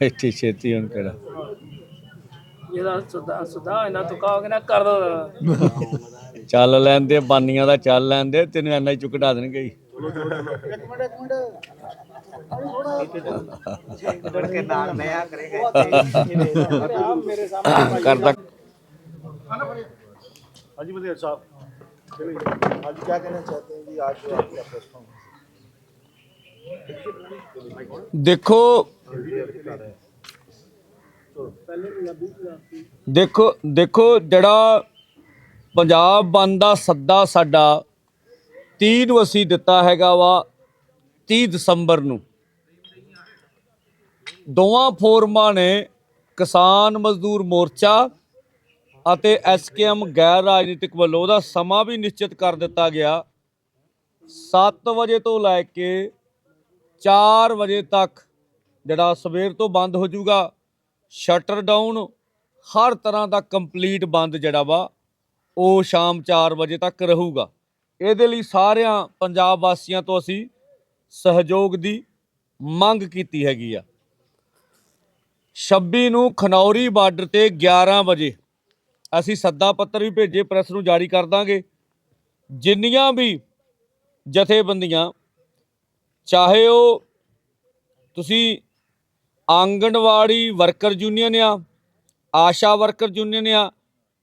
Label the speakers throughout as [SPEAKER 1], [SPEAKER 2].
[SPEAKER 1] ਇੱਥੇ ਛੇਤੀ ਹੁਣ ਕਿਹੜਾ
[SPEAKER 2] ਇਹਦਾ ਸੁਦਾ ਸੁਦਾ ਇਹਨਾਂ ਤੋਂ ਕਹੋਗੇ ਨਾ ਕਰ ਦੋ
[SPEAKER 1] ਚੱਲ ਲੈਂਦੇ ਬਾਨੀਆਂ ਦਾ ਚੱਲ ਲੈਂਦੇ ਤੈਨੂੰ ਐਨਾ ਹੀ ਚੁੱਕ ਢਾ ਦੇਣਗੇ ਹੀ। ਕਰਦਾ
[SPEAKER 3] हाँ जी वजीर साहब चलिए आज क्या कहना चाहते हैं जी आज जो आपका प्रेस
[SPEAKER 1] ਦੇਖੋ ਦੇਖੋ ਦੇਖੋ ਜਿਹੜਾ ਪੰਜਾਬ ਬੰਦ ਦਾ ਸੱਦਾ ਸਾਡਾ 30 ਨੂੰ ਅਸੀਂ ਦਿੱਤਾ ਹੈਗਾ ਵਾ 30 ਦਸੰਬਰ ਨੂੰ। ਦੋਵਾਂ ਫੋਰਮਾਂ ਨੇ ਕਿਸਾਨ ਮਜ਼ਦੂਰ ਮੋਰਚਾ ਅਤੇ ਐਸਕੇਐਮ ਗੈਰ ਰਾਜਨੀਤਿਕ ਵੱਲੋਂ ਉਹਦਾ ਸਮਾਂ ਵੀ ਨਿਸ਼ਚਿਤ ਕਰ ਦਿੱਤਾ ਗਿਆ। 7 ਵਜੇ ਤੋਂ ਲੈ ਕੇ 4 ਵਜੇ ਤੱਕ ਜਿਹੜਾ ਸਵੇਰ ਤੋਂ ਬੰਦ ਹੋ ਜਾਊਗਾ, ਸ਼ਟਰ ਡਾਊਨ, ਹਰ ਤਰ੍ਹਾਂ ਦਾ ਕੰਪਲੀਟ ਬੰਦ ਜਿਹੜਾ ਵਾ, ਉਹ ਸ਼ਾਮ 4 ਵਜੇ ਤੱਕ ਰਹੂਗਾ। ਇਹਦੇ ਲਈ ਸਾਰਿਆਂ ਪੰਜਾਬ ਵਾਸੀਆਂ ਤੋਂ ਅਸੀਂ ਸਹਿਯੋਗ ਦੀ ਮੰਗ ਕੀਤੀ ਹੈਗੀ ਆ। 26 ਨੂੰ ਖਨੌਰੀ ਬਾਰਡਰ ਤੇ 11 ਵਜੇ ਅਸੀਂ ਸੱਦਾ ਪੱਤਰ ਵੀ ਭੇਜੇ, ਪ੍ਰੈਸ ਨੂੰ ਜਾਰੀ ਕਰ ਦਾਂਗੇ। ਜਿੰਨੀਆਂ ਵੀ ਜਥੇਬੰਦੀਆਂ ਚਾਹੇ ਉਹ ਤੁਸੀਂ ਆਂਗਣਵਾੜੀ ਵਰਕਰ ਯੂਨੀਅਨ ਆ ਆਸ਼ਾ ਵਰਕਰ ਯੂਨੀਅਨ ਆ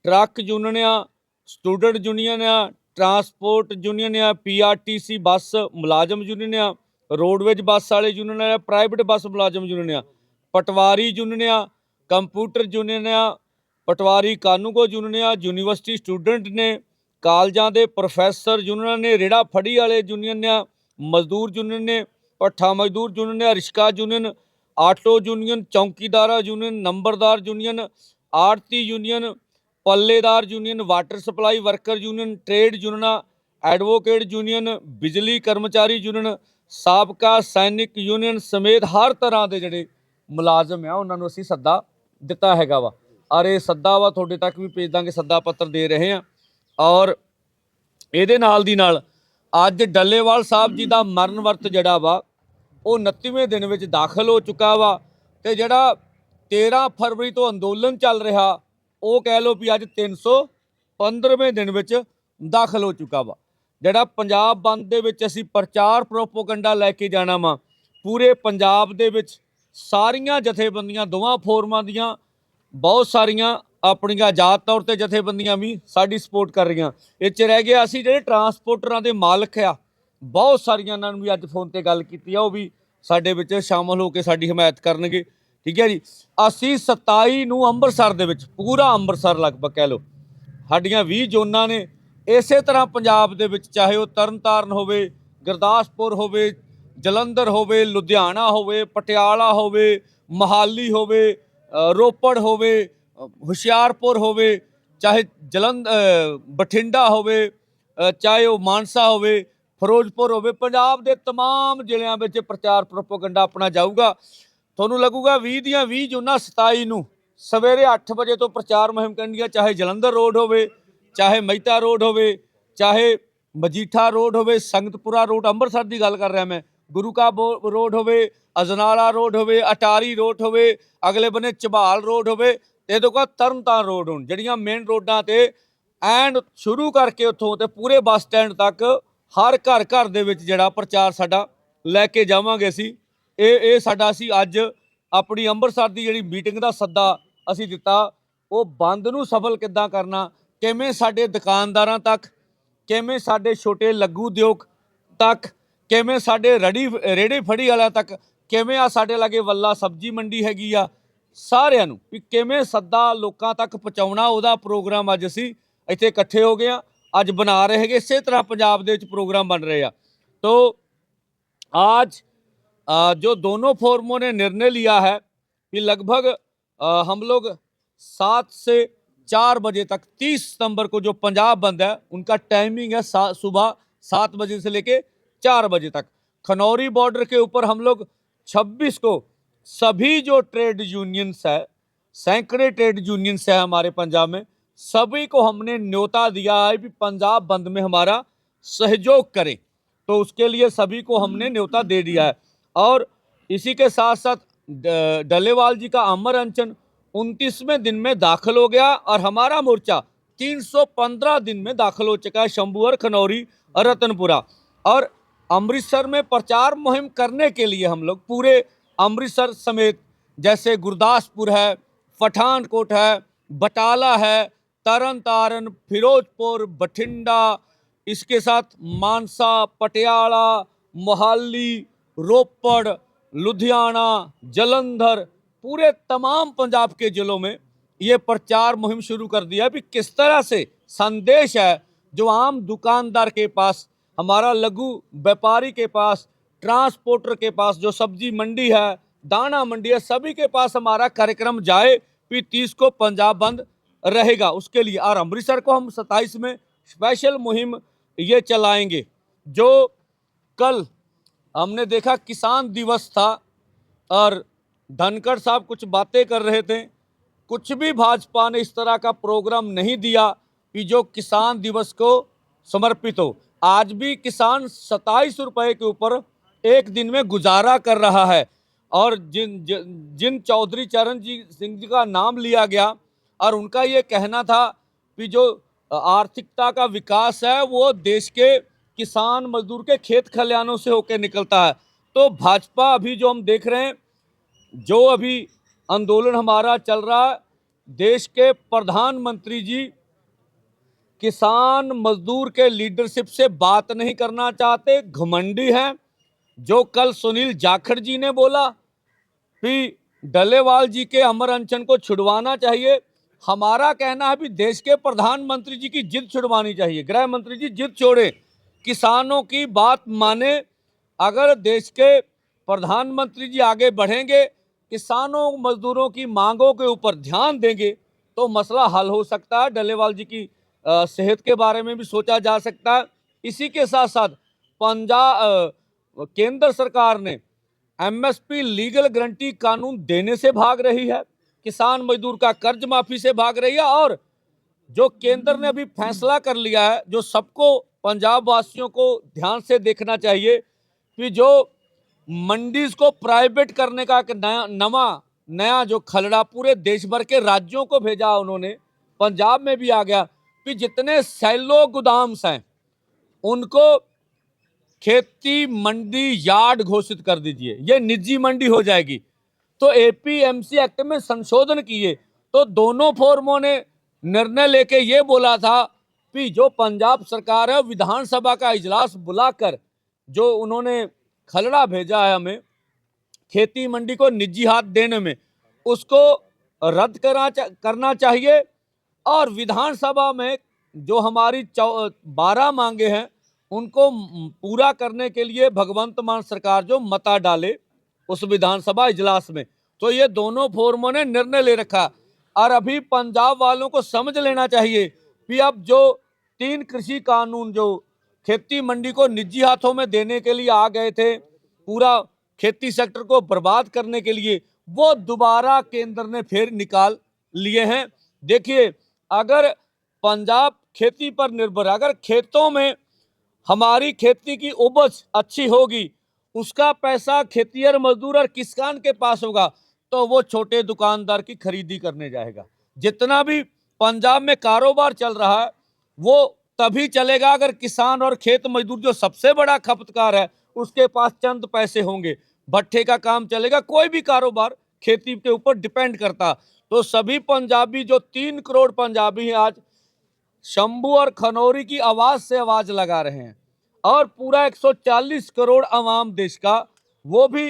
[SPEAKER 1] ਟਰੱਕ ਯੂਨੀਅਨ ਆ ਸਟੂਡੈਂਟ ਯੂਨੀਅਨ ਆ ਟਰਾਂਸਪੋਰਟ ਯੂਨੀਅਨ ਆ ਪੀਆਰਟੀਸੀ ਬੱਸ ਮੁਲਾਜ਼ਮ ਯੂਨੀਅਨ ਆ ਰੋਡਵੇਜ ਬੱਸ ਵਾਲੇ ਯੂਨੀਅਨ ਆ ਪ੍ਰਾਈਵੇਟ ਬੱਸ ਮੁਲਾਜ਼ਮ ਯੂਨੀਅਨ ਆ ਪਟਵਾਰੀ ਯੂਨੀਅਨ ਆ ਕੰਪਿਊਟਰ ਯੂਨੀਅਨ ਆ ਪਟਵਾਰੀ ਕਾਨੂੰਗੋ ਯੂਨੀਅਨ ਆ ਯੂਨੀਵਰਸਿਟੀ ਸਟੂਡੈਂਟ ਨੇ ਕਾਲਜਾਂ ਦੇ ਪ੍ਰੋਫੈਸਰ ਯੂਨੀਅਨ ਨੇ ਰੇੜਾ ਫੜੀ ਵਾਲੇ ਯੂਨੀਅਨ ਆ ਮਜ਼ਦੂਰ ਯੂਨੀਅਨ ਨੇ ਪੱਠਾ ਮਜ਼ਦੂਰ ਯੂਨੀਅਨ ਨੇ ਰਿਸ਼ਕਾ ਯੂਨੀਅਨ, ਆਟੋ ਯੂਨੀਅਨ, ਚੌਂਕੀਦਾਰਾ ਯੂਨੀਅਨ, ਨੰਬਰਦਾਰ ਯੂਨੀਅਨ ਆੜਤੀ union, ਪੱਲੇਦਾਰ union, water supply worker union, trade ਯੂਨੀਅਨਾਂ, advocate union, ਬਿਜਲੀ ਕਰਮਚਾਰੀ ਯੂਨੀਅਨ, ਸਾਬਕਾ ਸੈਨਿਕ ਯੂਨੀਅਨ ਸਮੇਤ ਹਰ ਤਰ੍ਹਾਂ ਦੇ ਜਿਹੜੇ ਮੁਲਾਜ਼ਮ ਆ, ਉਹਨਾਂ ਨੂੰ ਅਸੀਂ ਸੱਦਾ ਦਿੱਤਾ ਹੈਗਾ ਵਾ। ਔਰ ਇਹ ਸੱਦਾ ਵਾ, ਤੁਹਾਡੇ ਤੱਕ ਵੀ ਭੇਜ ਦਾਂਗੇ, ਸੱਦਾ ਪੱਤਰ ਦੇ ਰਹੇ ਆ। ਔਰ ਇਹਦੇ ਨਾਲ ਦੀ ਨਾਲ ਅੱਜ ਡੱਲੇਵਾਲ ਸਾਹਿਬ ਜੀ ਦਾ ਮਰਨ ਵਰਤ ਜਿਹੜਾ ਵਾ, ਉਹ 29ਵੇਂ ਦਿਨ ਵਿੱਚ ਦਾਖਲ ਹੋ ਚੁੱਕਾ ਵਾ ਤੇ ਜਿਹੜਾ 13 ਫਰਵਰੀ ਤੋਂ ਅੰਦੋਲਨ ਚੱਲ ਰਿਹਾ, ਉਹ ਕਹਿ ਲਓ ਵੀ ਅੱਜ 315ਵੇਂ ਦਿਨ ਵਿੱਚ ਦਾਖਲ ਹੋ ਚੁੱਕਾ ਵਾ। ਜਿਹੜਾ ਪੰਜਾਬ ਬੰਦ ਦੇ ਵਿੱਚ ਅਸੀਂ ਪ੍ਰਚਾਰ ਪ੍ਰੋਪੋਗੰਡਾ ਲੈ ਕੇ ਜਾਣਾ ਵਾ, ਪੂਰੇ ਪੰਜਾਬ ਦੇ ਵਿੱਚ ਸਾਰੀਆਂ ਜਥੇਬੰਦੀਆਂ, ਦੋਵਾਂ ਫੋਰਮਾਂ ਦੀਆਂ ਬਹੁਤ ਸਾਰੀਆਂ ਆਪਣੀਆਂ ਆਜ਼ਾਦ ਤੌਰ ਤੇ ਜਥੇਬੰਦੀਆਂ ਵੀ ਸਾਡੀ ਸਪੋਰਟ ਕਰ ਰਹੀਆਂ। ਇਹ ਚ ਰਹਿ ਗਿਆ ਅਸੀਂ ਜਿਹੜੇ ਟਰਾਂਸਪੋਰਟਰਾਂ ਦੇ ਮਾਲਕ ਆ, ਬਹੁਤ ਸਾਰੀਆਂ ਨਾਲ ਵੀ ਅੱਜ ਫੋਨ ਤੇ ਗੱਲ ਕੀਤੀ ਆ, ਉਹ ਵੀ ਸਾਡੇ ਵਿੱਚ ਸ਼ਾਮਲ ਹੋ ਕੇ ਸਾਡੀ ਹਮਾਇਤ ਕਰਨਗੇ। ਠੀਕ ਹੈ ਜੀ? ਅਸੀਂ 27 ਨੂੰ ਅੰਮ੍ਰਿਤਸਰ ਦੇ ਵਿੱਚ, ਪੂਰਾ ਅੰਮ੍ਰਿਤਸਰ ਲਗਭਗ ਕਹਿ ਲਓ। ਸਾਡੀਆਂ 20 ਜ਼ੋਨਾਂ ਨੇ, ਇਸੇ ਤਰ੍ਹਾਂ ਪੰਜਾਬ ਦੇ ਵਿੱਚ, ਚਾਹੇ ਉਹ ਤਰਨਤਾਰਨ ਹੋਵੇ, ਗੁਰਦਾਸਪੁਰ ਹੋਵੇ, ਜਲੰਧਰ ਹੋਵੇ, ਲੁਧਿਆਣਾ ਹੋਵੇ, ਪਟਿਆਲਾ ਹੋਵੇ, ਮਹਾਲੀ ਹੋਵੇ ਰੋਪੜ ਹੋਵੇ ਹੁਸ਼ਿਆਰਪੁਰ ਹੋਵੇ ਚਾਹੇ ਜਲੰਧ ਅ, ਬਠਿੰਡਾ ਹੋਵੇ ਅ, ਚਾਹੇ ਉਹ ਮਾਨਸਾ ਹੋਵੇ ਫਿਰੋਜ਼ਪੁਰ ਹੋਵੇ ਪੰਜਾਬ ਦੇ तमाम ਜ਼ਿਲ੍ਹਿਆਂ ਵਿੱਚ ਪ੍ਰਚਾਰ ਪ੍ਰੋਪਗੈਂਡਾ ਆਪਣਾ ਜਾਊਗਾ ਤੁਹਾਨੂੰ ਲੱਗੂਗਾ 20 ਦੀਆਂ 20 ਜੂਨਾਂ 27 ਨੂੰ ਸਵੇਰੇ 8 ਵਜੇ ਤੋਂ ਪ੍ਰਚਾਰ ਮੁਹਿੰਮ ਕਰਨੀਆਂ ਚਾਹੇ ਜਲੰਧਰ ਰੋਡ ਹੋਵੇ ਚਾਹੇ ਮਹਿਤਾ ਰੋਡ ਹੋਵੇ ਚਾਹੇ ਮਜੀਠਾ ਰੋਡ ਹੋਵੇ ਸੰਗਤਪੁਰਾ ਰੋਡ ਅੰਮ੍ਰਿਤਸਰ ਦੀ ਗੱਲ ਕਰ ਰਿਹਾ ਮੈਂ ਗੁਰੂ ਕਾ ਬੋ- ਰੋਡ ਹੋਵੇ ਅਜਨਾਲਾ ਰੋਡ ਹੋਵੇ ਅਟਾਰੀ ਰੋਡ ਹੋਵੇ ਅਗਲੇ ਬੰਨੇ ਚਬਾਲ ਰੋਡ ਹੋਵੇ ਤੇ ਇਹਦੇ ਕੋਲ ਤਰਨਤਾਰਨ ਰੋਡ ਹੁਣ, ਜਿਹੜੀਆਂ ਮੇਨ ਰੋਡਾਂ ਤੇ ਐਂਡ ਸ਼ੁਰੂ ਕਰਕੇ ਉੱਥੋਂ ਤੇ ਪੂਰੇ ਬੱਸ ਸਟੈਂਡ ਤੱਕ ਹਰ ਘਰ ਘਰ ਦੇ ਵਿੱਚ ਜਿਹੜਾ ਪ੍ਰਚਾਰ ਸਾਡਾ ਲੈ ਕੇ ਜਾਵਾਂਗੇ ਅਸੀਂ। ਇਹ ਇਹ ਸਾਡਾ ਅਸੀਂ ਅੱਜ ਆਪਣੀ ਅੰਮ੍ਰਿਤਸਰ ਦੀ ਜਿਹੜੀ ਮੀਟਿੰਗ ਦਾ ਸੱਦਾ ਅਸੀਂ ਦਿੱਤਾ। ਉਹ ਬੰਦ ਨੂੰ ਸਫਲ ਕਿੱਦਾਂ ਕਰਨਾ? ਕਿਵੇਂ ਸਾਡੇ ਦੁਕਾਨਦਾਰਾਂ ਤੱਕ, ਕਿਵੇਂ ਸਾਡੇ ਛੋਟੇ ਲੱਗੂ ਉਦਯੋਗ ਤੱਕ, ਕਿਵੇਂ ਸਾਡੇ ਰੜੀ ਰੇੜੇ ਫੜੀ ਵਾਲਿਆਂ ਤੱਕ, ਕਿਵੇਂ ਆ ਸਾਡੇ ਲਾਗੇ ਵੱਲਾ ਸਬਜ਼ੀ ਮੰਡੀ ਹੈਗੀ ਆ ਸਾਰਿਆਂ ਨੂੰ ਵੀ ਕਿਵੇਂ ਸੱਦਾ ਲੋਕਾਂ ਤੱਕ ਪਹੁੰਚਾਉਣਾ ਉਹਦਾ ਪ੍ਰੋਗਰਾਮ ਅੱਜ ਅਸੀਂ ਇੱਥੇ ਇਕੱਠੇ ਹੋ ਗਏ ਆ ਅੱਜ ਬਣਾ ਰਹੇ ਹੈਗੇ ਇਸੇ ਤਰ੍ਹਾਂ ਪੰਜਾਬ ਦੇ ਵਿੱਚ ਪ੍ਰੋਗਰਾਮ ਬਣ ਰਹੇ ਆ ਤੋ आज अ, जो दोनों फोरमों ने निर्णय लिया है कि लगभग अ, हम लोग सात से चार बजे तक तीस सितंबर को जो पंजाब बंद है उनका टाइमिंग है सा, सुबह सात बजे से लेके चार बजे तक खनौरी बॉर्डर के ऊपर हम लोग 26 को सभी जो ट्रेड यूनियंस है, सैकड़े ट्रेड यूनियंस है हमारे पंजाब में, सभी को हमने न्योता दिया है कि पंजाब बंद में हमारा सहयोग करें। तो उसके लिए सभी को हमने न्योता दे दिया है। और इसी के साथ साथ डलेवाल जी का अमर अनशन उनतीसवें दिन में दाखिल हो गया और हमारा मोर्चा 315 दिन में दाखिल हो चुका है शंभुअर खनौरी और रतनपुरा। और अमृतसर में प्रचार मुहिम करने के लिए हम लोग पूरे अमृतसर समेत, जैसे गुरदासपुर है, पठानकोट है, बटाला है तरन तारन फिरोजपुर, बठिंडा, इसके साथ मानसा, पटियाला, मोहाली, रोपड़, लुधियाना, जलंधर, पूरे तमाम पंजाब के जिलों में ये प्रचार मुहिम शुरू कर दिया है। किस तरह से संदेश है जो आम दुकानदार के पास, हमारा लघु व्यापारी के पास ट्रांसपोर्टर के पास जो सब्ज़ी मंडी है, दाना मंडी है, सभी के पास हमारा कार्यक्रम जाए भी तीस को पंजाब बंद रहेगा। उसके लिए और अमृतसर को हम सत्ताईस में स्पेशल मुहिम ये चलाएँगे, जो कल हमने देखा किसान दिवस था, और धनखड़ साहब कुछ बातें कर रहे थे, कुछ भी भाजपा ने इस तरह का प्रोग्राम नहीं दिया, कि जो किसान दिवस को समर्पित हो। आज भी किसान सत्ताईस रुपए के ऊपर एक दिन में गुजारा कर रहा है। और जिन जिन जिन चौधरी चरण जी, सिंह जी का नाम लिया गया, और उनका ये कहना था कि जो आर्थिकता का विकास है, वो देश के किसान मजदूर के खेत खलिहानों से होकर निकलता है। तो भाजपा अभी जो हम देख रहे हैं, जो अभी आंदोलन हमारा चल रहा है, देश के प्रधानमंत्री जी किसान मजदूर के लीडरशिप से बात नहीं करना चाहते, घमंडी हैं। जो कल सुनील जाखड़ जी ने बोला कि डलेवाल जी के अमर अनशन को छुड़वाना चाहिए। हमारा कहना है भी देश के प्रधानमंत्री जी की जिद छुड़वानी चाहिए। गृह मंत्री जी, जिद छोड़े। किसानों की बात माने, अगर देश के प्रधानमंत्री जी आगे बढ़ेंगे, किसानों, मजदूरों की मांगों के ऊपर ध्यान देंगे तो मसला हल हो सकता है। डलेवाल जी की सेहत के बारे में भी सोचा जा सकता है। इसी के साथ साथ पंजाब केंद्र सरकार ने एमएसपी लीगल गारंटी कानून देने से भाग रही है, किसान मजदूर का कर्ज माफ़ी से भाग रही है, और जो केंद्र ने अभी फैसला कर लिया है, जो सबको पंजाब वासियों को ध्यान से देखना चाहिए कि जो मंडीज को प्राइवेट करने का एक नया, नवा, नया जो खलड़ा पूरे देश भर के राज्यों को भेजा उन्होंने, पंजाब में भी आ गया कि जितने सैलो गोदाम्स हैं, उनको खेती मंडी यार्ड घोषित कर दीजिए। ये निजी मंडी हो जाएगी। तो एपीएमसी एक्ट में संशोधन किए तो दोनों फोरमों ने निर्णय लेके ये बोला था कि जो पंजाब सरकार है, विधानसभा का इजलास बुलाकर जो उन्होंने खलड़ा भेजा है हमें, खेती मंडी को निजी हाथ देने में, उसको रद्द करा करना चाहिए। और विधानसभा में जो हमारी बारह मांगे हैं उनको पूरा करने के लिए भगवंत मान सरकार जो मता डाले उस विधानसभा इजलास में। तो ये दोनों फोरमों ने निर्णय ले रखा। और अभी पंजाब वालों को समझ लेना चाहिए कि अब जो तीन कृषि कानून जो खेती मंडी को निजी हाथों में देने के लिए आ गए थे, पूरा खेती सेक्टर को बर्बाद करने के लिए, वो दोबारा केंद्र ने फिर निकाल लिए हैं। देखिए, अगर पंजाब खेती पर निर्भर अगर खेतों में हमारी खेती की उपज अच्छी होगी। उसका पैसा खेतिहर मजदूर और किसान के पास होगा तो वो छोटे दुकानदार की खरीदी करने जाएगा। जितना भी पंजाब में कारोबार चल रहा है, वो तभी चलेगा अगर किसान और खेत मजदूर जो सबसे बड़ा खपतकार है, उसके पास चंद पैसे होंगे। भट्ठे का काम चलेगा, कोई भी कारोबार खेती के ऊपर डिपेंड करता। तो सभी पंजाबी, जो तीन करोड़ पंजाबी हैं आज शंभू और खनौरी की आवाज से आवाज लगा रहे हैं और पूरा 140 करोड़ आवाम देश का वो भी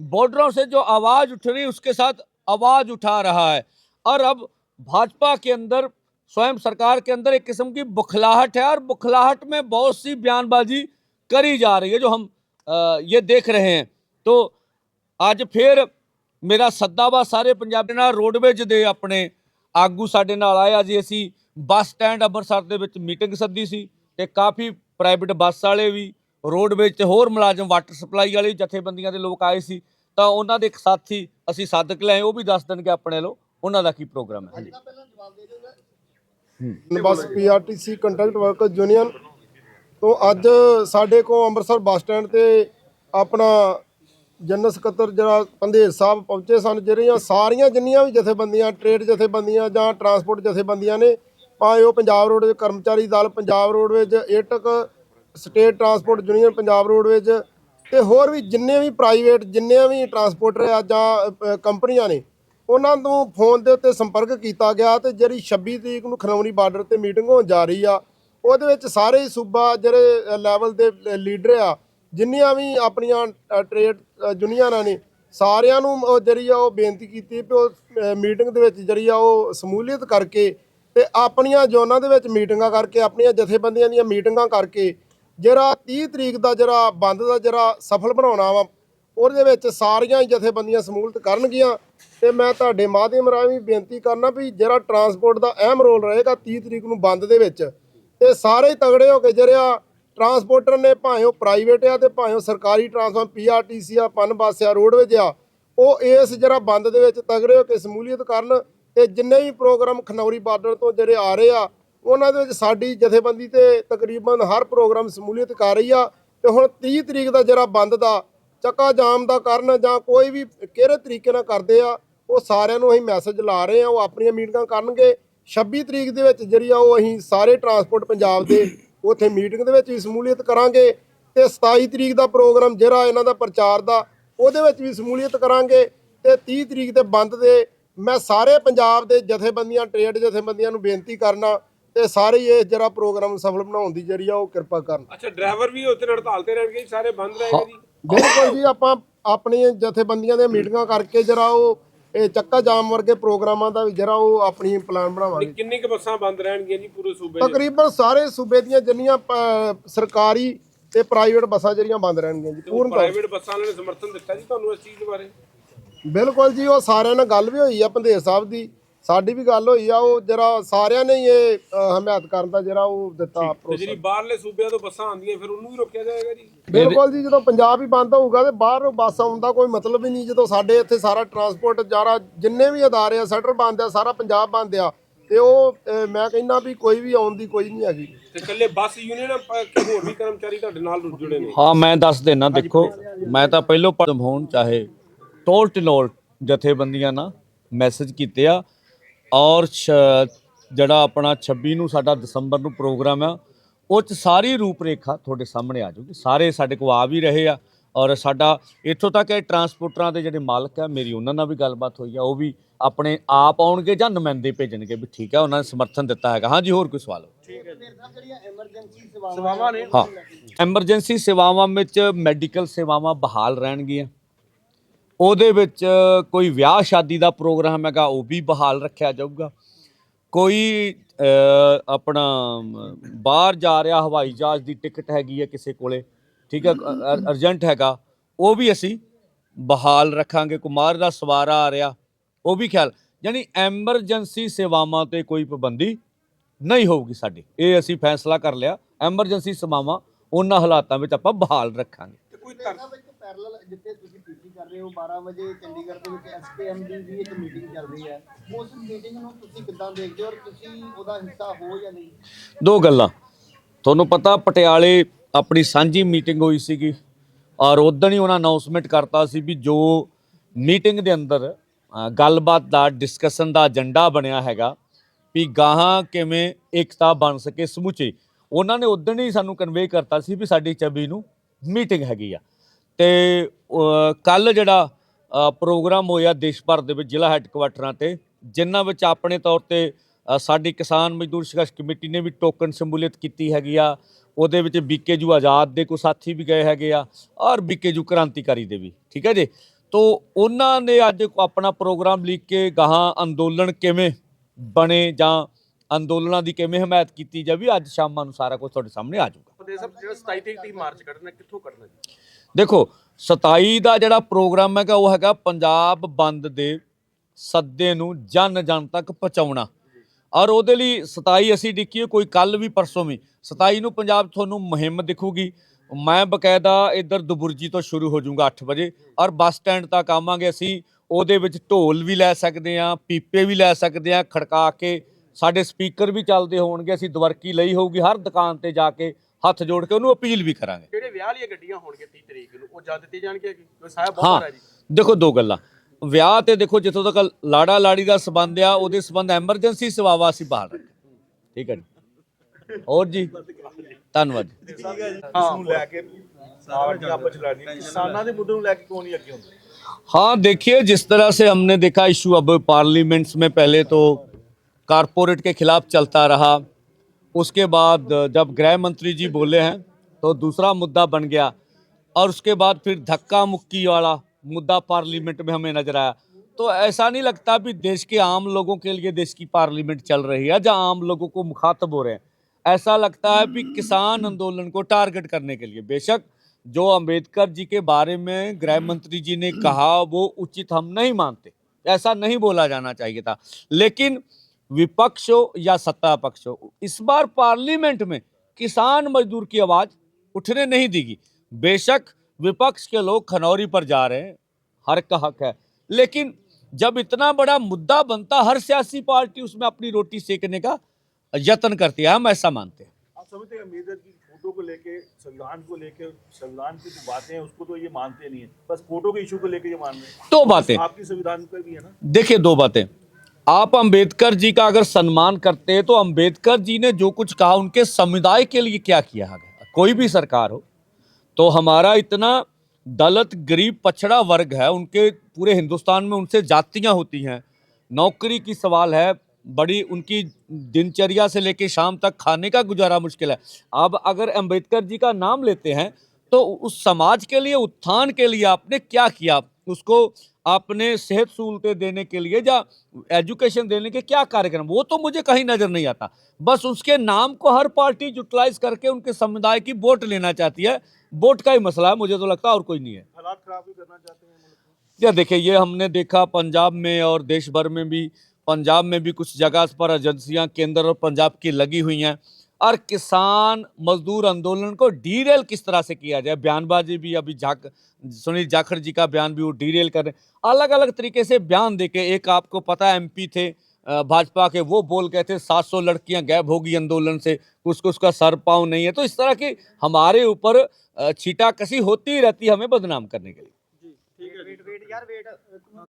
[SPEAKER 1] बॉर्डरों से जो आवाज उठ रही है उसके साथ आवाज उठा रहा है और अब भाजपा के अंदर स्वयं सरकार के अंदर एक किस्म की बुखलाहट है और बुखलाहट में बहुत सी बयानबाजी करी जा रही है जो हम अ, ये देख रहे हैं तो ਅੱਜ ਫਿਰ ਮੇਰਾ ਸੱਦਾ ਵਾ ਸਾਰੇ ਪੰਜਾਬੀ ਨਾਲ ਰੋਡਵੇਜ ਦੇ ਆਪਣੇ ਆਗੂ ਸਾਡੇ ਨਾਲ ਆਏ ਅੱਜ ਅਸੀਂ ਬੱਸ ਸਟੈਂਡ ਅੰਮ੍ਰਿਤਸਰ ਦੇ ਵਿੱਚ ਮੀਟਿੰਗ ਸੱਦੀ ਸੀ ਤੇ ਕਾਫੀ ਪ੍ਰਾਈਵੇਟ ਬੱਸ ਵਾਲੇ ਵੀ ਰੋਡਵੇਜ ਤੇ ਹੋਰ ਮੁਲਾਜ਼ਮ ਵਾਟਰ ਸਪਲਾਈ ਵਾਲੇ ਜਥੇਬੰਦੀਆਂ ਦੇ ਲੋਕ ਆਏ ਸੀ। ਤਾਂ ਉਹਨਾਂ ਦੇ ਇੱਕ ਸਾਥੀ ਅਸੀਂ ਸਾਦਕ ਲਏ ਉਹ ਵੀ ਦੱਸ ਦੇਣਗੇ ਆਪਣੇ ਲੋ ਉਹਨਾਂ ਦਾ ਕੀ ਪ੍ਰੋਗਰਾਮ ਹੈ।
[SPEAKER 4] ਬੱਸ ਪੀਆਰਟੀਸੀ ਕੰਟਰੈਕਟ ਵਰਕਰ ਯੂਨੀਅਨ ਤੋਂ ਅੱਜ ਸਾਡੇ ਕੋਲ ਅੰਮ੍ਰਿਤਸਰ ਬੱਸ ਸਟੈਂਡ ਤੇ ਆਪਣਾ ਜਨਰਲ ਸਕੱਤਰ ਜਿਹੜਾ ਪੰਧੇਰ ਸਾਹਿਬ ਪਹੁੰਚੇ ਸਨ, ਜਿਹੜੀਆਂ ਸਾਰੀਆਂ ਜਿੰਨੀਆਂ ਵੀ ਜਥੇਬੰਦੀਆਂ ਟ੍ਰੇਡ ਜਥੇਬੰਦੀਆਂ ਜਾਂ ਟਰਾਂਸਪੋਰਟ ਜਥੇਬੰਦੀਆਂ ਨੇ ਭਾਵੇਂ ਉਹ ਪੰਜਾਬ ਰੋਡਵੇਜ਼ ਕਰਮਚਾਰੀ Dal, Punjab roadways, AITUC, state transport union, Punjab roadways ਤੇ ਹੋਰ ਵੀ ਜਿੰਨੇ ਵੀ ਪ੍ਰਾਈਵੇਟ, ਜਿੰਨੇ ਵੀ ਟਰਾਂਸਪੋਰਟਰ ਆ ਜਾਂ ਕੰਪਨੀਆਂ ਨੇ, ਉਹਨਾਂ ਨੂੰ ਫੋਨ ਦੇ ਉੱਤੇ ਸੰਪਰਕ ਕੀਤਾ ਗਿਆ ਤੇ ਜਿਹੜੀ 26 ਤਰੀਕ ਨੂੰ ਖਨੌਰੀ ਬਾਰਡਰ ਤੇ ਮੀਟਿੰਗ ਹੋਣ ਜਾ ਰਹੀ ਆ, ਉਹਦੇ ਵਿੱਚ ਸਾਰੇ ਸੂਬਾ ਜਿਹੜੇ ਲੈਵਲ ਦੇ ਲੀਡਰ ਆ, ਜਿੰਨੀਆਂ ਵੀ ਆਪਣੀਆਂ ਟ੍ਰੇਡ ਯੂਨੀਅਨਾਂ ਨੇ, ਸਾਰਿਆਂ ਨੂੰ ਉਹ ਜਿਹੜੀ ਆ ਉਹ ਬੇਨਤੀ ਕੀਤੀ ਵੀ ਉਹ ਮੀਟਿੰਗ ਦੇ ਵਿੱਚ ਜਿਹੜੀ ਆ ਉਹ ਸਮੂਲੀਅਤ ਕਰਕੇ ਤੇ ਆਪਣੀਆਂ ਜ਼ੋਨਾਂ ਦੇ ਵਿੱਚ ਮੀਟਿੰਗਾਂ ਕਰਕੇ, ਆਪਣੀਆਂ ਜਥੇਬੰਦੀਆਂ ਦੀਆਂ ਮੀਟਿੰਗਾਂ ਕਰਕੇ ਜਿਹੜਾ 30 ਤਰੀਕ ਦਾ ਜਿਹੜਾ ਬੰਦ ਦਾ ਜਿਹੜਾ ਸਫਲ ਬਣਾਉਣਾ ਵਾ, ਉਹਦੇ ਵਿੱਚ ਸਾਰੀਆਂ ਹੀ ਜਥੇਬੰਦੀਆਂ ਸਮੂਲਤ ਕਰਨਗੀਆਂ। ਤੇ ਮੈਂ ਤੁਹਾਡੇ ਮਾਧਿਅਮ ਰਾਹੀਂ ਵੀ ਬੇਨਤੀ ਕਰਨਾ ਵੀ ਜਿਹੜਾ ਟਰਾਂਸਪੋਰਟ ਦਾ ਅਹਿਮ ਰੋਲ ਰਹੇਗਾ 30 ਤਰੀਕ ਨੂੰ ਬੰਦ ਦੇ ਵਿੱਚ, ਤੇ ਸਾਰੇ ਤਗੜੇ ਹੋ ਕੇ ਜਿਹੜਾ ਟਰਾਂਸਪੋਰਟਰ ਨੇ, ਭਾਵੇਂ ਉਹ ਪ੍ਰਾਈਵੇਟ ਆ ਤੇ ਭਾਵੇਂ ਉਹ ਸਰਕਾਰੀ ਟਰਾਂਸਪੋਰਟ ਪੀਆਰਟੀਸੀ ਆ, ਪਨ ਬੱਸ ਆ ਰੋਡਵੇਜ ਆ, ਉਹ ਇਸ ਜਿਹੜਾ ਬੰਦ ਦੇ ਵਿੱਚ ਤਗੜੇ ਹੋ ਕੇ ਸਮੂਲੀਅਤ ਕਰਨ ਤੇ ਜਿੰਨੇ ਵੀ ਪ੍ਰੋਗਰਾਮ ਖਨੌਰੀ ਬਾਰਡਰ ਤੋਂ ਜਿਹੜੇ ਆ ਰਹੇ ਆ, ਉਹਨਾਂ ਦੇ ਵਿੱਚ ਸਾਡੀ ਜਥੇਬੰਦੀ ਤੇ ਤਕਰੀਬਨ ਹਰ ਪ੍ਰੋਗਰਾਮ ਸਮੂਲੀਅਤ ਕਰ ਰਹੀ ਆ ਤੇ ਹੁਣ 30 ਤਰੀਕ ਦਾ ਜਿਹੜਾ ਬੰਦ ਦਾ ਚੱਕਾ ਜਾਮ ਦਾ ਕਾਰਨ ਜਾਂ ਕੋਈ ਵੀ ਕਿਹੜੇ ਤਰੀਕੇ ਨਾਲ ਕਰਦੇ ਆ, ਉਹ ਸਾਰਿਆਂ ਨੂੰ ਅਸੀਂ ਮੈਸੇਜ ਲਾ ਰਹੇ ਆ, ਉਹ ਆਪਣੀਆਂ ਮੀਟਿੰਗਾਂ ਕਰਨਗੇ। 26 ਤਰੀਕ ਦੇ ਵਿੱਚ ਜਿਹੜੀ ਆ, ਉਹ ਅਸੀਂ ਸਾਰੇ ਟਰਾਂਸਪੋਰਟ ਪੰਜਾਬ ਦੇ ਉੱਥੇ ਮੀਟਿੰਗ ਦੇ ਵਿੱਚ ਵੀ ਸਮੂਲੀਅਤ ਕਰਾਂਗੇ ਤੇ 27 ਤਰੀਕ ਦਾ ਪ੍ਰੋਗਰਾਮ ਜਿਹੜਾ ਇਹਨਾਂ ਦਾ ਪ੍ਰਚਾਰ ਦਾ, ਉਹਦੇ ਵਿੱਚ ਵੀ ਸਮੂਲੀਅਤ ਕਰਾਂਗੇ ਤੇ 30 ਤਰੀਕ ਦੇ ਬੰਦ ਦੇ ਮੈਂ ਸਾਰੇ ਪੰਜਾਬ ਦੇ ਜਥੇਬੰਦੀਆਂ ਟ੍ਰੇਡ ਜਥੇਬੰਦੀਆਂ ਨੂੰ ਬੇਨਤੀ ਕਰਨਾ ਤੇ ਸਾਰੇ ਇਹ ਜਿਹੜਾ ਪ੍ਰੋਗਰਾਮ ਸਫਲ ਬਣਾਉਣ ਦੀ ਜਿਹੜੀ ਆ ਉਹ ਕਿਰਪਾ ਕਰਨ।
[SPEAKER 5] ਅੱਛਾ ਡਰਾਈਵਰ ਵੀ ਉੱਥੇ ਹੜਤਾਲ ਤੇ ਰਹਿਣਗੇ ਸਾਰੇ ਬੰਦ ਰਹੇਗਾ ਜੀ?
[SPEAKER 4] ਬਿਲਕੁਲ ਜੀ ਆਪਾਂ ਆਪਣੀਆਂ ਜਥੇਬੰਦੀਆਂ ਦੇ ਮੀਟਿੰਗਾਂ ਕਰਕੇ ਜਿਹੜਾ ਉਹ ਇਹ ਚੱਕਾ ਜਾਮ ਵਰਗੇ ਪ੍ਰੋਗਰਾਮਾਂ ਦਾ ਵੀ ਜਿਹੜਾ ਉਹ ਆਪਣੀ ਪਲਾਨ ਬਣਾਵਾਂਗੇ।
[SPEAKER 5] ਕਿੰਨੀ ਕੁ ਬੱਸਾਂ ਬੰਦ ਰਹਿਣਗੀਆਂ ਜੀ ਪੂਰੇ ਸੂਬੇ 'ਚ
[SPEAKER 4] ਤਕਰੀਬਨ ਸਾਰੇ ਸੂਬੇ ਦੀਆਂ ਜਿੰਨੀਆਂ ਸਰਕਾਰੀ ਤੇ ਪ੍ਰਾਈਵੇਟ ਬੱਸਾਂ ਜਿਹੜੀਆਂ ਬੰਦ ਰਹਿਣਗੀਆਂ ਜੀ ਪੂਰਨ
[SPEAKER 5] ਪ੍ਰਾਈਵੇਟ ਬੱਸਾਂ ਵਾਲਿਆਂ ਨੇ ਸਮਰਥਨ ਦਿੱਤਾ ਜੀ ਤੁਹਾਨੂੰ ਇਸ ਚੀਜ਼ ਬਾਰੇ?
[SPEAKER 4] ਬਿਲਕੁਲ ਜੀ ਉਹ ਸਾਰਿਆਂ ਨਾਲ ਗੱਲ ਵੀ ਹੋਈ ਆ ਪੰਧੇਰ ਸਾਹਿਬ ਦੀ। ਸਾਡੀ ਵੀ ਗੱਲ ਹੋਈ ਆ ਉਹ ਜਿਹੜਾ ਸਾਰਿਆਂ ਨੇ ਹੀ ਇਹ ਅ, ਹਮਾਇਤ ਕਰਨ ਦਾ ਜਿਹੜਾ ਉਹ ਦਿੱਤਾ
[SPEAKER 5] ਤੇ ਜਿਹੜੀ ਬਾਹਰਲੇ ਸੂਬਿਆਂ ਤੋਂ ਬੱਸਾਂ ਆਉਂਦੀਆਂ ਫਿਰ ਉਹਨੂੰ ਵੀ ਰੋਕਿਆ ਜਾਏਗਾ ਜੀ?
[SPEAKER 4] ਬਿਲਕੁਲ ਜੀ ਜਦੋਂ ਪੰਜਾਬ ਹੀ ਬੰਦ ਹੋਊਗਾ ਤੇ ਬਾਹਰ ਬੱਸ ਆਉਣ ਦਾ ਕੋਈ ਮਤਲਬ ਹੀ ਨਹੀਂ ਜਦੋਂ ਸਾਡੇ ਇੱਥੇ ਸਾਰਾ ਟਰਾਂਸਪੋਰਟ ਜਾਰਾ ਜਿੰਨੇ ਵੀ ਅਦਾਰੇ ਆ ਸੈਟਰ ਬੰਦ ਆ ਸਾਰਾ ਪੰਜਾਬ ਬੰਦ ਆ ਤੇ ਉਹ ਮੈਂ ਕਹਿੰਦਾ ਵੀ ਕੋਈ ਵੀ ਆਉਣ ਦੀ ਕੋਈ ਨਹੀਂ ਹੈਗੀ।
[SPEAKER 5] ਤੇ ਇਕੱਲੇ ਬੱਸ ਯੂਨੀਅਨ ਕਿ ਹੋਰ ਵੀ ਕਰਮਚਾਰੀ ਤੁਹਾਡੇ ਨਾਲ ਜੁੜੇ ਨੇ?
[SPEAKER 1] ਹਾਂ ਮੈਂ ਦੱਸ ਦੇਣਾ ਦੇਖੋ ਮੈਂ ਤਾਂ ਪਹਿਲੋਂ ਪਦਮ ਹੋਣ ਚਾਹੇ ਟੋਲ ਟਲੋਲ ਜਥੇਬੰਦੀਆਂ ਨਾਲ ਮੈਸੇਜ ਕੀਤੇ ਆ। ਔਰ ਜਿਹੜਾ ਆਪਣਾ 26 ਨੂੰ ਸਾਡਾ ਦਸੰਬਰ ਨੂੰ ਪ੍ਰੋਗਰਾਮ ਆ ਉਹ ਚ ਸਾਰੀ ਰੂਪਰੇਖਾ ਤੁਹਾਡੇ ਸਾਹਮਣੇ ਆ ਜਾਊਗੀ। ਸਾਰੇ ਸਾਡੇ ਕੋਲ ਆ ਵੀ ਰਹੇ ਆ। ਔਰ ਸਾਡਾ ਇੱਥੋਂ ਤੱਕ ਇਹ ਟਰਾਂਸਪੋਰਟਰਾਂ ਦੇ ਜਿਹੜੇ ਮਾਲਕ ਆ ਮੇਰੀ ਉਹਨਾਂ ਨਾਲ ਵੀ ਗੱਲਬਾਤ ਹੋਈ ਆ। ਉਹ ਵੀ ਆਪਣੇ ਆਪ ਆਉਣਗੇ ਜਾਂ ਨੁਮਾਇੰਦੇ ਭੇਜਣਗੇ ਵੀ ਠੀਕ ਹੈ ਉਹਨਾਂ ਨੇ ਸਮਰਥਨ ਦਿੱਤਾ ਹੈਗਾ। ਹਾਂਜੀ ਹੋਰ ਕੋਈ ਸਵਾਲ? ਹਾਂ। ਐਮਰਜੈਂਸੀ ਸੇਵਾਵਾਂ ਵਿੱਚ ਮੈਡੀਕਲ ਸੇਵਾਵਾਂ ਬਹਾਲ ਰਹਿਣਗੀਆਂ। ਉਹਦੇ ਵਿੱਚ ਕੋਈ ਵਿਆਹ ਸ਼ਾਦੀ ਦਾ ਪ੍ਰੋਗਰਾਮ ਹੈਗਾ, ਉਹ ਵੀ ਬਹਾਲ ਰੱਖਿਆ ਜਾਊਗਾ। ਕੋਈ ਆਪਣਾ, ਬਾਹਰ ਜਾ ਰਿਹਾ ਹਵਾਈ ਜਹਾਜ਼ ਦੀ ਟਿਕਟ ਹੈਗੀ ਹੈ ਕਿਸੇ ਕੋਲੇ, ਠੀਕ ਹੈ ਅਰਜੈਂਟ ਹੈਗਾ, ਉਹ ਵੀ ਅਸੀਂ ਬਹਾਲ ਰੱਖਾਂਗੇ। ਕੁਮਾਰ ਦਾ ਸਵਾਰਾ ਆ ਰਿਹਾ, ਉਹ ਵੀ ਖਿਆਲ, ਯਾਨੀ ਐਮਰਜੈਂਸੀ ਸੇਵਾਵਾਂ ਤੇ ਕੋਈ ਪਾਬੰਦੀ ਨਹੀਂ ਹੋਊਗੀ ਸਾਡੀ। ਇਹ ਅਸੀਂ ਫੈਸਲਾ ਕਰ ਲਿਆ, ਐਮਰਜੈਂਸੀ ਸੇਵਾਵਾਂ ਉਹਨਾਂ ਹਾਲਾਤਾਂ ਵਿੱਚ ਆਪਾਂ ਬਹਾਲ ਰੱਖਾਂਗੇ।
[SPEAKER 5] ਤੇ ਕੋਈ
[SPEAKER 6] ਪੈਰਲਲ ਜਿੱਥੇ ਕਰ ਰਹੇ ਹੋ? 12 ਵਜੇ ਚੰਡੀਗੜ੍ਹ ਦੇ ਵਿੱਚ ਐਸਪੀਐਮ ਦੀ ਵੀ ਇੱਕ ਮੀਟਿੰਗ ਚੱਲ ਰਹੀ ਹੈ। ਉਸ ਮੀਟਿੰਗ ਨੂੰ ਤੁਸੀਂ ਕਿੱਦਾਂ ਦੇਖਦੇ ਹੋ ਔਰ ਤੁਸੀਂ ਉਹਦਾ ਹਿੱਸਾ ਹੋ ਜਾਂ ਨਹੀਂ?
[SPEAKER 1] ਦੋ ਗੱਲਾਂ। ਤੁਹਾਨੂੰ ਪਤਾ ਪਟਿਆਲੇ ਆਪਣੀ ਸਾਂਝੀ ਮੀਟਿੰਗ ਹੋਈ ਸੀਗੀ। ਔਰ ਉਦੋਂ ਹੀ ਉਹਨਾਂ ਅਨਾਉਂਸਮੈਂਟ ਕਰਤਾ ਸੀ ਵੀ ਜੋ ਮੀਟਿੰਗ ਦੇ ਅੰਦਰ ਗੱਲਬਾਤ ਦਾ ਡਿਸਕਸ਼ਨ ਦਾ ਏਜੰਡਾ ਬਣਿਆ ਹੈਗਾ, ਵੀ ਗਾਹਾਂ ਕਿਵੇਂ ਏਕਤਾ ਬਣ ਸਕੇ ਸਮੁੱਚੇ। ਉਹਨਾਂ ਨੇ ਉਦੋਂ ਹੀ ਸਾਨੂੰ ਕਨਵੇ ਕਰਤਾ ਸੀ ਵੀ ਸਾਡੀ ਚਬੀ ਨੂੰ ਮੀਟਿੰਗ ਹੈਗੀ ਆ। ਤੇ ਕੱਲ ਜਿਹੜਾ ਪ੍ਰੋਗਰਾਮ ਹੋਇਆ ਦੇਸ਼ ਭਰ ਦੇ ਵਿੱਚ ਜ਼ਿਲ੍ਹਾ ਹੈੱਡਕੁਆਟਰਾਂ ਤੇ, ਜਿਨ੍ਹਾਂ ਵਿੱਚ ਆਪਣੇ ਤੌਰ ਤੇ ਸਾਡੀ ਕਿਸਾਨ ਮਜ਼ਦੂਰ ਸੰਘਰਸ਼ ਕਮੇਟੀ ਨੇ ਵੀ ਟੋਕਨ ਸ਼ਮੂਲੀਅਤ ਕੀਤੀ ਹੈਗੀ ਆ। ਉਹਦੇ ਵਿੱਚ ਬੀਕੇਜੂ ਆਜ਼ਾਦ ਦੇ ਕੋ ਸਾਥੀ ਵੀ ਗਏ ਹੈਗੇ ਆ ਔਰ ਬੀਕੇਜੂ ਕ੍ਰਾਂਤੀਕਾਰੀ ਦੇ ਵੀ, ਠੀਕ ਹੈ ਜੀ? ਤੋ ਉਹਨਾਂ ਨੇ ਅੱਜ ਆਪਣਾ ਪ੍ਰੋਗਰਾਮ ਲਿਖ ਕੇ ਗਾਹਾਂ ਅੰਦੋਲਨ ਕਿਵੇਂ ਬਣੇ ਜਾਂ ਅੰਦੋਲਨਾਂ ਦੀ ਕਿਵੇਂ ਹਮਾਇਤ ਕੀਤੀ ਜਾਵੇ, ਅੱਜ ਸ਼ਾਮਾਂ ਨੂੰ ਸਾਰਾ ਕੁਝ ਤੁਹਾਡੇ ਸਾਹਮਣੇ ਆ ਜਾਊਗਾ।
[SPEAKER 5] ਫਤਿਹ ਜਿਹੜਾ 27 ਤਰੀਕ ਦੀ ਮਾਰਚ ਕੱਢਣਾ, ਕਿੱਥੋਂ ਕੱਢਣਾ ਜੀ?
[SPEAKER 1] ਦੇਖੋ 27 ਦਾ ਜਿਹੜਾ ਪ੍ਰੋਗਰਾਮ ਹੈਗਾ, ਉਹ ਹੈਗਾ ਪੰਜਾਬ ਬੰਦ ਦੇ ਸੱਦੇ ਨੂੰ ਜਨ ਜਨ ਤੱਕ ਪਹੁੰਚਾਉਣਾ। ਔਰ ਉਹਦੇ ਲਈ 27 ਅਸੀਂ ਡਿੱਕੀਏ ਕੋਈ ਕੱਲ ਵੀ ਪਰਸੋਂ ਵੀ। 27 ਨੂੰ ਪੰਜਾਬ ਤੁਹਾਨੂੰ ਮੁਹਿੰਮ ਦਿਖੂਗੀ। ਮੈਂ ਬਕਾਇਦਾ ਇੱਧਰ ਦੁਬੁਰਜੀ ਤੋਂ ਸ਼ੁਰੂ ਹੋ ਜਾਊਂਗਾ 8 ਵਜੇ। ਔਰ ਬੱਸ ਸਟੈਂਡ ਤੱਕ ਆਵਾਂਗੇ ਅਸੀਂ। ਉਹਦੇ ਵਿੱਚ ਢੋਲ ਵੀ ਲੈ ਸਕਦੇ ਆ ਪੀਪੇ ਵੀ ਲੈ ਸਕਦੇ ਆ ਖੜਕਾ ਕੇ ਸਾਡੇ ਸਪੀਕਰ ਵੀ ਚੱਲਦੇ ਹੋਣਗੇ। ਅਸੀਂ ਦਵਰਕੀ ਲਈ ਹੋਊਗੀ, ਹਰ ਦੁਕਾਨ ਤੇ ਜਾ ਕੇ ਹੱਥ ਜੋੜ ਕੇ ਉਹਨੂੰ ਅਪੀਲ ਵੀ ਕਰਾਂਗੇ
[SPEAKER 5] ਜਿਹੜੇ ਵਿਆਹ ਵਾਲੀਆਂ ਗੱਡੀਆਂ ਹੋਣਗੇ 30 ਤਰੀਕ ਨੂੰ ਉਹ ਜਦ ਦਿੱਤੇ ਜਾਣਗੇ ਕੋਈ ਸਾਹਿਬ
[SPEAKER 1] ਹਾਂ
[SPEAKER 5] ਬਹੁਤ ਹੈ ਜੀ
[SPEAKER 1] ਦੇਖੋ ਦੋ ਗੱਲਾਂ ਵਿਆਹ ਤੇ ਦੇਖੋ ਜਿੱਥੋਂ ਤੱਕ ਲਾੜਾ ਲਾੜੀ ਦਾ ਸਬੰਧ ਆ ਉਹਦੇ ਸਬੰਧ ਐਮਰਜੈਂਸੀ ਸੇਵਾਵਾਂ ਅਸੀਂ ਬਾਹਰ ਰੱਖੇ ਠੀਕ ਹੈ ਜੀ ਹੋਰ ਜੀ ਧੰਨਵਾਦ ਜੀ
[SPEAKER 3] ਇਸ ਨੂੰ ਲੈ ਕੇ ਪਾਰਟੀ ਆਪਸ ਚ ਲੜਨੀ ਕਿਸਾਨਾਂ ਦੇ ਮੁੱਦੇ ਨੂੰ ਲੈ ਕੇ ਕਿਉਂ ਨਹੀਂ ਅੱਗੇ ਹੁੰਦੇ
[SPEAKER 1] हाँ देखिए जिस तरह से हमने देखा इशू अब पार्लियामेंट्स में पहले तो कारपोरेट के खिलाफ चलता रहा उसके बाद, जब गृह मंत्री जी बोले हैं तो दूसरा मुद्दा बन गया। और उसके बाद फिर धक्का मुक्की वाला मुद्दा पार्लियामेंट में हमें नज़र आया। तो ऐसा नहीं लगता भी देश के आम लोगों के लिए देश की पार्लियामेंट चल रही है, जहाँ आम लोगों को मुखातब हो रहे हैं। ऐसा लगता है भी किसान आंदोलन को टारगेट करने के लिए। बेशक, जो अंबेडकर जी के बारे में गृह मंत्री जी ने कहा, वो उचित हम नहीं मानते। ऐसा नहीं बोला जाना चाहिए था। लेकिन विपक्ष हो या सत्ता पक्ष। हो इस बार पार्लियामेंट में किसान मजदूर की आवाज़ उठने नहीं देगी। बेशक विपक्ष के लोग खनौरी पर जा रहे हैं हर का हक है। लेकिन जब इतना बड़ा मुद्दा बनता हर सियासी पार्टी उसमें अपनी रोटी सेकने का यत्न करती है हम ऐसा मानते हैं।
[SPEAKER 3] आप समझते हैं अंबेडकर की फ़ोटो को लेके संविधान को लेके संविधान की जो बातें हैं उसको तो ये मानते नहीं है। बस फ़ोटो के इशू को लेके ये मान रहे हैं।
[SPEAKER 1] दो बातें।
[SPEAKER 3] आपकी संविधान पर भी है ना?
[SPEAKER 1] देखिए दो बातें। आप अंबेडकर जी का अगर सम्मान करते हैं तो अंबेडकर जी ने जो कुछ कहा, उनके समुदाय के लिए क्या किया है? कोई भी सरकार हो। तो हमारा इतना दलित, गरीब, पछड़ा वर्ग है, उनके पूरे हिंदुस्तान में उनसे जातियाँ होती हैं। नौकरी की सवाल है, बड़ी उनकी दिनचर्या से लेके शाम तक खाने का गुजारा मुश्किल है। अब अगर अंबेडकर जी का नाम लेते हैं तो उस समाज के लिए, उत्थान के लिए आपने क्या किया? उसको आपने सेहत सहूलतें देने के लिए या एजुकेशन देने के क्या कार्यक्रम वो तो मुझे कहीं नज़र नहीं आता। बस उसके नाम को हर पार्टी यूटिलाइज करके उनके समुदाय की वोट लेना चाहती है। वोट का ही मसला है मुझे तो लगता है और कोई नहीं है।
[SPEAKER 3] हालात खराब भी करना चाहते हैं
[SPEAKER 1] या देखिए ये हमने देखा पंजाब में और देश भर में भी पंजाब में भी कुछ जगह पर एजेंसियाँ केंद्र और पंजाब की लगी हुई हैं। और किसान मजदूर आंदोलन को डीरेल किस तरह से किया जाए? बयानबाजी भी अभी झाक सुनील जाखड़ जी का बयान भी वो डीरेल कर रहे अलग अलग तरीके से बयान देके एक आपको पता है एमपी थे भाजपा के वो बोल गए थे 700 लड़कियाँ गैब होगी आंदोलन से कुछ कुछ का सर पाँव नहीं है। तो इस तरह की हमारे ऊपर छीटा कसी होती रहती है हमें बदनाम करने के लिए।